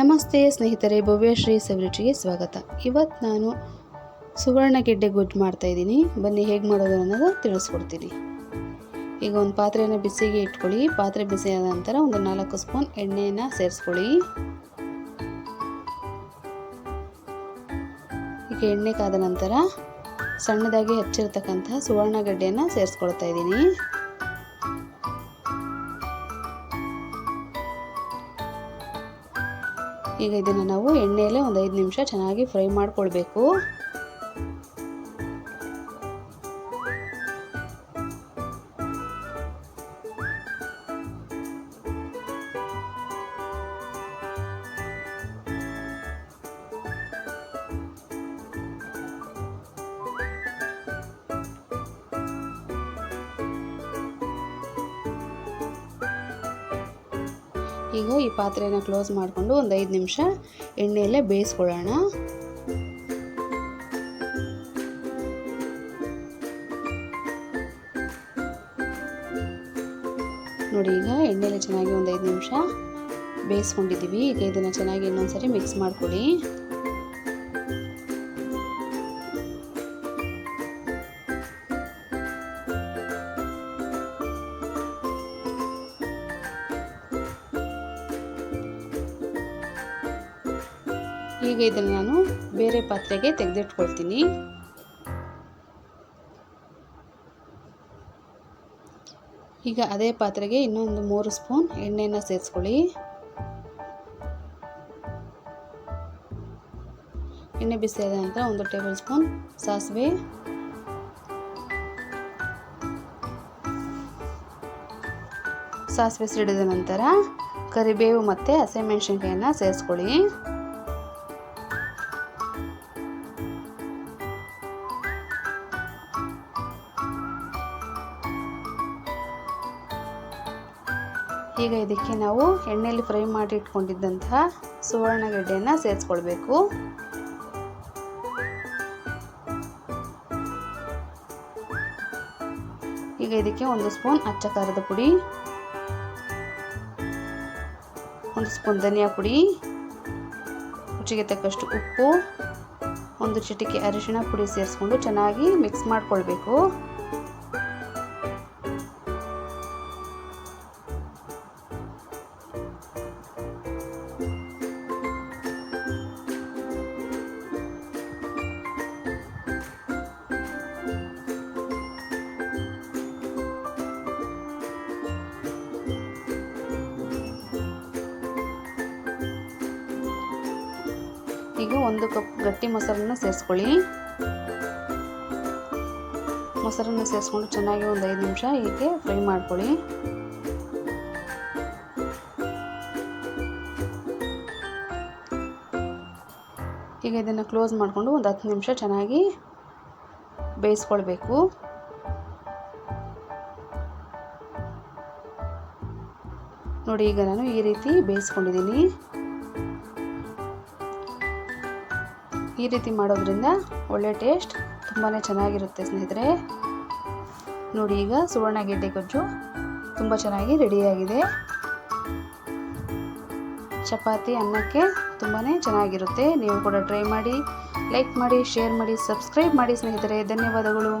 ನಮಸ್ತೆ ಸ್ನೇಹಿತರೆ ಭವ್ಯಶ್ರೀ ಸೆವ್ರಿಟಿಗೆ ಸ್ವಾಗತ. ಇವತ್ತು ನಾನು ಸುವರ್ಣ ಗೆಡ್ಡೆ ಗೊಜ್ಜು ಮಾಡ್ತಾಯಿದ್ದೀನಿ ಬನ್ನಿ ಹೇಗೆ ಮಾಡೋದು ಅನ್ನೋದು ತಿಳಿಸ್ಕೊಡ್ತೀನಿ. ಈಗ ಒಂದು ಪಾತ್ರೆಯನ್ನು ಬಿಸಿಗೆ ಇಟ್ಕೊಳ್ಳಿ. ಪಾತ್ರೆ ಬಿಸಿ ಆದ ನಂತರ ಒಂದು ನಾಲ್ಕು ಸ್ಪೂನ್ ಎಣ್ಣೆಯನ್ನು ಸೇರಿಸ್ಕೊಳ್ಳಿ. ಈಗ ಎಣ್ಣೆ ಕಾದ ನಂತರ ಸಣ್ಣದಾಗಿ ಹೆಚ್ಚಿರ್ತಕ್ಕಂತಹ ಸುವರ್ಣ ಗಡ್ಡೆಯನ್ನು ಸೇರಿಸ್ಕೊಳ್ತಾ ಇದ್ದೀನಿ. ಈಗ ಇದನ್ನು ನಾವು ಎಣ್ಣೆಯಲ್ಲೇ ಒಂದು ಐದು ನಿಮಿಷ ಚೆನ್ನಾಗಿ ಫ್ರೈ ಮಾಡ್ಕೊಳ್ಬೇಕು. ಈಗ ಈ ಪಾತ್ರೆನ ಕ್ಲೋಸ್ ಮಾಡಿಕೊಂಡು ಒಂದು ಐದು ನಿಮಿಷ ಎಣ್ಣೆಯಲ್ಲೇ ಬೇಯಿಸ್ಕೊಳ್ಳೋಣ. ನೋಡಿ, ಈಗ ಎಣ್ಣೆಯಲ್ಲಿ ಚೆನ್ನಾಗಿ ಒಂದು ಐದು ನಿಮಿಷ ಬೇಯಿಸ್ಕೊಂಡಿದ್ದೀವಿ. ಈಗ ಇದನ್ನು ಚೆನ್ನಾಗಿ ಇನ್ನೊಂದ್ಸರಿ ಮಿಕ್ಸ್ ಮಾಡ್ಕೊಳ್ಳಿ. ಈಗ ಇದನ್ನು ನಾನು ಬೇರೆ ಪಾತ್ರೆಗೆ ತೆಗೆದಿಟ್ಕೊಳ್ತೀನಿ. ಈಗ ಅದೇ ಪಾತ್ರೆಗೆ ಇನ್ನೊಂದು ಮೂರು ಸ್ಪೂನ್ ಎಣ್ಣೆಯನ್ನು ಸೇರಿಸ್ಕೊಳ್ಳಿ. ಎಣ್ಣೆ ಬಿಸಿಯಾದ ನಂತರ ಒಂದು ಟೇಬಲ್ ಸ್ಪೂನ್ ಸಾಸಿವೆ. ಸಾಸಿವೆ ಸಿಡಿದ ನಂತರ ಕರಿಬೇವು ಮತ್ತು ಹಸಿಮೆಣಸಿನ್ಕಾಯನ್ನು ಸೇರಿಸ್ಕೊಳ್ಳಿ. ಈಗ ಇದಕ್ಕೆ ನಾವು ಎಣ್ಣೆಯಲ್ಲಿ ಫ್ರೈ ಮಾಡಿ ಇಟ್ಕೊಂಡಿದ್ದಂತಹ ಸುವರ್ಣಗೆಡ್ಡೆಯನ್ನು ಸೇರಿಸ್ಕೊಳ್ಬೇಕು. ಈಗ ಇದಕ್ಕೆ ಒಂದು ಸ್ಪೂನ್ ಅಚ್ಚ ಖಾರದ ಪುಡಿ, ಒಂದು ಸ್ಪೂನ್ ಧನಿಯಾ ಪುಡಿ, ರುಚಿಗೆ ತಕ್ಕಷ್ಟು ಉಪ್ಪು, ಒಂದು ಚಿಟಿಕೆ ಅರಿಶಿಣ ಪುಡಿ ಸೇರಿಸ್ಕೊಂಡು ಚೆನ್ನಾಗಿ ಮಿಕ್ಸ್ ಮಾಡಿಕೊಳ್ಬೇಕು. ಈಗ ಒಂದು ಕಪ್ ಗಟ್ಟಿ ಮೊಸರನ್ನ ಸೇರಿಸ್ಕೊಳ್ಳಿ. ಮೊಸರನ್ನು ಸೇರಿಸ್ಕೊಂಡು ಚೆನ್ನಾಗಿ ಒಂದು ಐದು ನಿಮಿಷ ಹೀಗೆ ಫ್ರೈ ಮಾಡ್ಕೊಳ್ಳಿ. ಈಗ ಇದನ್ನು ಕ್ಲೋಸ್ ಮಾಡಿಕೊಂಡು ಒಂದು ಹತ್ತು ನಿಮಿಷ ಚೆನ್ನಾಗಿ ಬೇಯಿಸ್ಕೊಳ್ಬೇಕು. ನೋಡಿ, ಈಗ ನಾನು ಈ ರೀತಿ ಬೇಯಿಸ್ಕೊಂಡಿದ್ದೀನಿ. ಈ ರೀತಿ ಮಾಡೋದ್ರಿಂದ ಒಳ್ಳೆ ಟೇಸ್ಟ್ ತುಂಬಾ ಚೆನ್ನಾಗಿರುತ್ತೆ ಸ್ನೇಹಿತರೆ. ನೋಡಿ ಈಗ ಸುವರ್ಣ ಗೆಡ್ಡೆ ಗೊಜ್ಜು ತುಂಬ ಚೆನ್ನಾಗಿ ರೆಡಿಯಾಗಿದೆ ಚಪಾತಿ ಅನ್ನಕ್ಕೆ ತುಂಬಾ ಚೆನ್ನಾಗಿರುತ್ತೆ. ನೀವು ಕೂಡ ಟ್ರೈ ಮಾಡಿ ಲೈಕ್ ಮಾಡಿ ಶೇರ್ ಮಾಡಿ ಸಬ್ಸ್ಕ್ರೈಬ್ ಮಾಡಿ ಸ್ನೇಹಿತರೆ. ಧನ್ಯವಾದಗಳು.